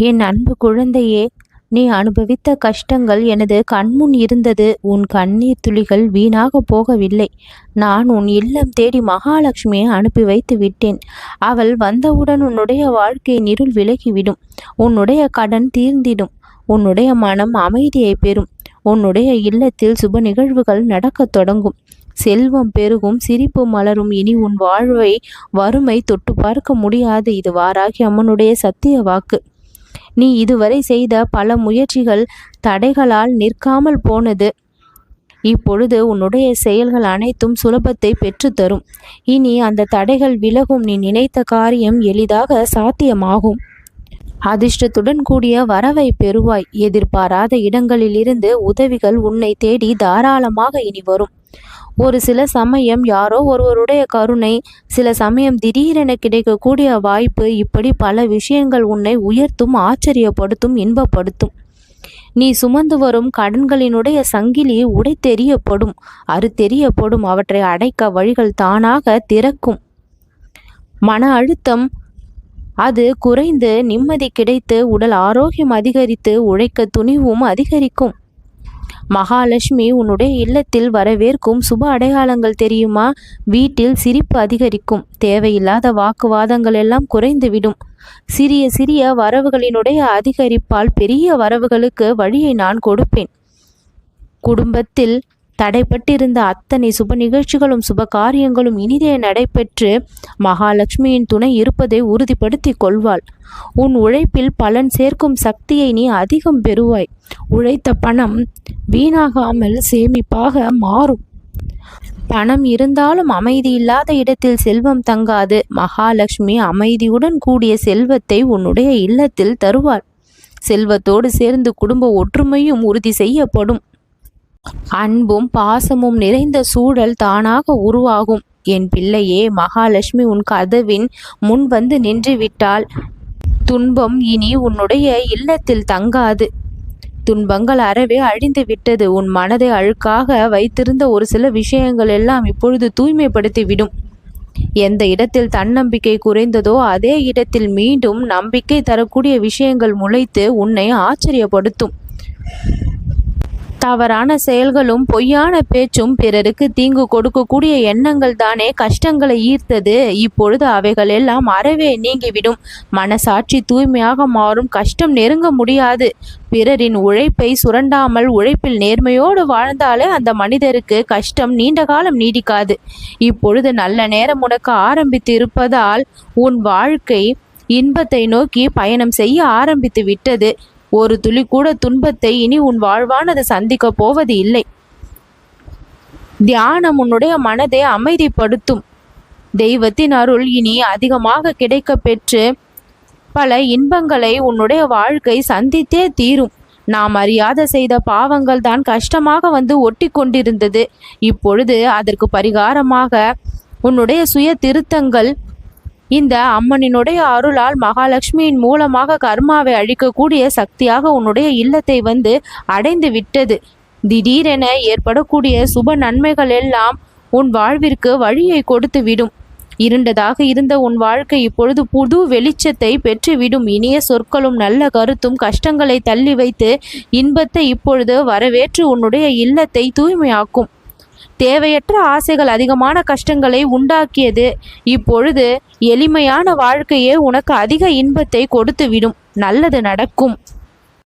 என் அன்பு குழந்தையே நீ அனுபவித்த கஷ்டங்கள் எனது கண்முன் இருந்தது. உன் கண்ணீர் துளிகள் வீணாக போகவில்லை. நான் உன் இல்லம் தேடி மகாலட்சுமியை அனுப்பி வைத்து விட்டேன். அவள் வந்தவுடன் உன்னுடைய வாழ்க்கை இருள் விலகிவிடும். உன்னுடைய கடன் தீர்ந்திடும். உன்னுடைய மனம் அமைதியை பெறும். உன்னுடைய இல்லத்தில் சுப நிகழ்வுகள் நடக்கத் தொடங்கும். செல்வம் பெருகும் சிரிப்பு மலரும். இனி உன் வாழ்வை வறுமை தொட்டு பார்க்க முடியாது. இது வாராகி அம்மனுடைய சத்திய வாக்கு. நீ இதுவரை செய்த பல முயற்சிகள் தடைகளால் நிற்காமல் போனது. இப்பொழுது உன்னுடைய செயல்கள் அனைத்தும் சுலபத்தை பெற்றுத்தரும் இனி அந்த தடைகள் விலகும். நீ நினைத்த காரியம் எளிதாக சாத்தியமாகும். அதிர்ஷ்டத்துடன் கூடிய வரவை பெறுவாய். எதிர்பாராத இடங்களிலிருந்து உதவிகள் உன்னை தேடி தாராளமாக இனி வரும். ஒரு சில சமயம் யாரோ ஒருவருடைய கருணை சில சமயம் திடீரென கிடைக்கக்கூடிய வாய்ப்பு இப்படி பல விஷயங்கள் உன்னை உயர்த்தும் ஆச்சரியப்படுத்தும் இன்பப்படுத்தும். நீ சுமந்து வரும் கடன்களினுடைய சங்கிலி உடை உடைத்தெறியப்படும் அறுத்தெறியப்படும் அவற்றை அடைக்க வழிகள் தானாக திறக்கும். மன அழுத்தம் அது குறைந்து நிம்மதி கிடைத்து உடல் ஆரோக்கியம் அதிகரித்து உழைக்க துணிவும் அதிகரிக்கும். மகாலட்சுமி உன்னுடைய இல்லத்தில் வரவேற்கும் சுப அடையாளங்கள் தெரியுமா? வீட்டில் சிரிப்பு அதிகரிக்கும். தேவையில்லாத வாக்குவாதங்கள் எல்லாம் குறைந்துவிடும். சிறிய சிறிய வரவுகளினுடைய அதிகரிப்பால் பெரிய வரவுகளுக்கு வழியை நான் கொடுப்பேன். குடும்பத்தில் தடைப்பட்டிருந்த அத்தனை சுப நிகழ்ச்சிகளும் சுப காரியங்களும் இனிதே நடைபெற்று மகாலட்சுமியின் துணை இருப்பதை உறுதிப்படுத்தி கொள்வாள். உன் உழைப்பில் பலன் சேர்க்கும் சக்தியை நீ அதிகம் பெறுவாய். உழைத்த பணம் வீணாகாமல் சேமிப்பாக மாறும். பணம் இருந்தாலும் அமைதி இல்லாத இடத்தில் செல்வம் தங்காது. மகாலட்சுமி அமைதியுடன் கூடிய செல்வத்தை உன்னுடைய இல்லத்தில் தருவாள். செல்வத்தோடு சேர்ந்து குடும்ப ஒற்றுமையும் உறுதி செய்யப்படும். அன்பும் பாசமும் நிறைந்த சூழல் தானாக உருவாகும். என் பிள்ளையே மகாலட்சுமி உன் கதவின் முன் வந்து நின்றுவிட்டால் துன்பம் இனி உன்னுடைய இல்லத்தில் தங்காது. துன்பங்கள் அறவே அழிந்து விட்டது. உன் மனதை அழுக்காக வைத்திருந்த ஒரு சில விஷயங்கள் எல்லாம் இப்பொழுது தூய்மைப்படுத்தி விடும். எந்த இடத்தில் தன்னம்பிக்கை குறைந்ததோ அதே இடத்தில் மீண்டும் நம்பிக்கை தரக்கூடிய விஷயங்கள் முளைத்து உன்னை ஆச்சரியப்படுத்தும். தவறான செயல்களும் பொய்யான பேச்சும் பிறருக்கு தீங்கு கொடுக்கக்கூடிய எண்ணங்கள் தானே கஷ்டங்களை ஈர்த்தது. இப்பொழுது அவைகள் எல்லாம் அறவே நீங்கிவிடும். மனசாட்சி தூய்மையாக மாறும். கஷ்டம் நெருங்க முடியாது. பிறரின் உழைப்பை சுரண்டாமல் உழைப்பில் நேர்மையோடு வாழ்ந்தாலே அந்த மனிதருக்கு கஷ்டம் நீண்ட காலம் நீடிக்காது. இப்பொழுது நல்ல நேரம் உனக்கு ஆரம்பித்து இருப்பதால் உன் வாழ்க்கை இன்பத்தை நோக்கி பயணம் செய்ய ஆரம்பித்து விட்டது. ஒரு துளி கூட துன்பத்தை இனி உன் வாழ்வானது சந்திக்கப் போவது இல்லை. தியானம் உன்னுடைய மனதை அமைதிப்படுத்தும். தெய்வத்தின் அருள் இனி அதிகமாக கிடைக்க பெற்று பல இன்பங்களை உன்னுடைய வாழ்க்கை சந்தித்தே தீரும். நாம் அறியாத செய்த பாவங்கள் தான் கஷ்டமாக வந்து ஒட்டி கொண்டிருந்தது. இப்பொழுது அதற்கு பரிகாரமாக உன்னுடைய சுய திருத்தங்கள் இந்த அம்மனினுடைய அருளால் மகாலட்சுமியின் மூலமாக கர்மாவை அழிக்கக்கூடிய சக்தியாக உன்னுடைய இல்லத்தை வந்து அடைந்து விட்டது. திடீரென ஏற்படக்கூடிய சுப நன்மைகள் எல்லாம் உன் வாழ்விற்கு வழியை கொடுத்து விடும். இருண்டதாக இருந்த உன் வாழ்க்கை இப்பொழுது புது வெளிச்சத்தை பெற்றுவிடும். இனிய சொற்களும் நல்ல கருத்தும் கஷ்டங்களை தள்ளி வைத்து இன்பத்தை இப்பொழுது வரவேற்று உன்னுடைய இல்லத்தை தூய்மையாக்கும். தேவையற்ற ஆசைகள் அதிகமான கஷ்டங்களை உண்டாக்கியது. இப்பொழுது எளிமையான வாழ்க்கையே உனக்கு அதிக இன்பத்தை கொடுத்து விடும் நல்லது நடக்கும்.